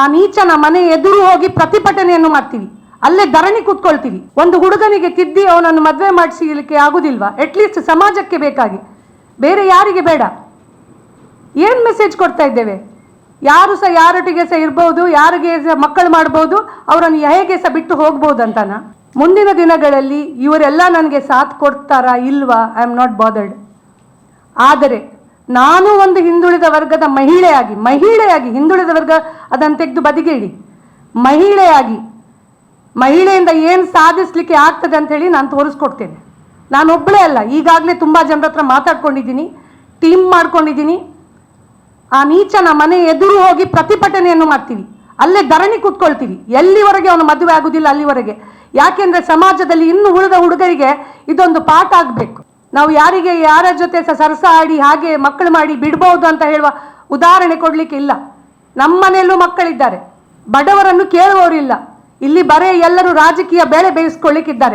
ಆ ನೀಚನ ಮನೆ ಎದುರು ಹೋಗಿ ಪ್ರತಿಭಟನೆಯನ್ನು ಮಾಡ್ತೀವಿ. ಅಲ್ಲೇ ಧರಣಿ ಕೂತ್ಕೊಳ್ತೀವಿ. ಒಂದು ಹುಡುಗನಿಗೆ ತಿದ್ದಿ ಅವನನ್ನು ಮದುವೆ ಮಾಡಿಸಲಿಕ್ಕೆ ಆಗುದಿಲ್ವಾ? ಅಟ್ಲೀಸ್ಟ್ ಸಮಾಜಕ್ಕೆ ಬೇಕಾಗಿ. ಬೇರೆ ಯಾರಿಗೆ ಬೇಡ. ಏನು ಮೆಸೇಜ್ ಕೊಡ್ತಾ ಇದ್ದೇವೆ? ಯಾರು ಸಹ ಯಾರೊಟ್ಟಿಗೆ ಸಹ ಇರ್ಬೋದು, ಯಾರಿಗೆ ಸಹ ಮಕ್ಕಳು ಮಾಡ್ಬೋದು, ಅವರನ್ನು ಹೇಗೆ ಸಹ ಬಿಟ್ಟು ಹೋಗ್ಬೋದು ಅಂತಾನ ಮುಂದಿನ ದಿನಗಳಲ್ಲಿ ಇವರೆಲ್ಲ ನನಗೆ ಸಾಥ್ ಕೊಡ್ತಾರಾ ಇಲ್ವಾ? ಐ ಆಮ್ ನಾಟ್ ಬಾದರ್ಡ್ ಆದರೆ ನಾನು ಒಂದು ಹಿಂದುಳಿದ ವರ್ಗದ ಮಹಿಳೆಯಾಗಿ ಮಹಿಳೆಯಾಗಿ ಹಿಂದುಳಿದ ವರ್ಗ, ಅದನ್ನು ತೆಗೆದು ಬದಿಗೆ ಇಡಿ ಮಹಿಳೆಯಾಗಿ, ಮಹಿಳೆಯಿಂದ ಏನು ಸಾಧಿಸ್ಲಿಕ್ಕೆ ಆಗ್ತದೆ ಹೇಳಿ ನಾನು ತೋರಿಸ್ಕೊಡ್ತೇನೆ. ನಾನು ಒಬ್ಬಳೇ ಅಲ್ಲ, ಈಗಾಗಲೇ ತುಂಬ ಜನರ ಹತ್ರ ಮಾತಾಡ್ಕೊಂಡಿದ್ದೀನಿ, ಟೀಮ್ ಮಾಡ್ಕೊಂಡಿದ್ದೀನಿ. ಆ ನೀಚನ ಮನೆ ಎದುರು ಹೋಗಿ ಪ್ರತಿಭಟನೆಯನ್ನು ಮಾಡ್ತೀವಿ. ಅಲ್ಲೇ ಧರಣಿ ಕೂತ್ಕೊಳ್ತೀವಿ. ಎಲ್ಲಿವರೆಗೆ ಅವನು ಮದುವೆ ಆಗುದಿಲ್ಲ ಅಲ್ಲಿವರೆಗೆ. ಯಾಕೆಂದ್ರೆ ಸಮಾಜದಲ್ಲಿ ಇನ್ನು ಉಳಿದ ಹುಡುಗರಿಗೆ ಇದೊಂದು ಪಾಠ ಆಗಬೇಕು. ನಾವು ಯಾರಿಗೆ ಯಾರ ಜೊತೆ ಸರಸ ಆಡಿ ಹಾಗೆ ಮಕ್ಕಳು ಮಾಡಿ ಬಿಡ್ಬೋದು ಅಂತ ಹೇಳುವ ಉದಾಹರಣೆ ಕೊಡಲಿಕ್ಕೆ ಇಲ್ಲ. ನಮ್ಮನೆಯಲ್ಲೂ ಮಕ್ಕಳಿದ್ದಾರೆ. ಬಡವರನ್ನು ಕೇಳುವವರಿಲ್ಲ. ಇಲ್ಲಿ ಬರೇ ಎಲ್ಲರೂ ರಾಜಕೀಯ ಬೇಳೆ ಬೇಯಿಸ್ಕೊಳ್ಳಿಕ್ಕಿದ್ದಾರೆ.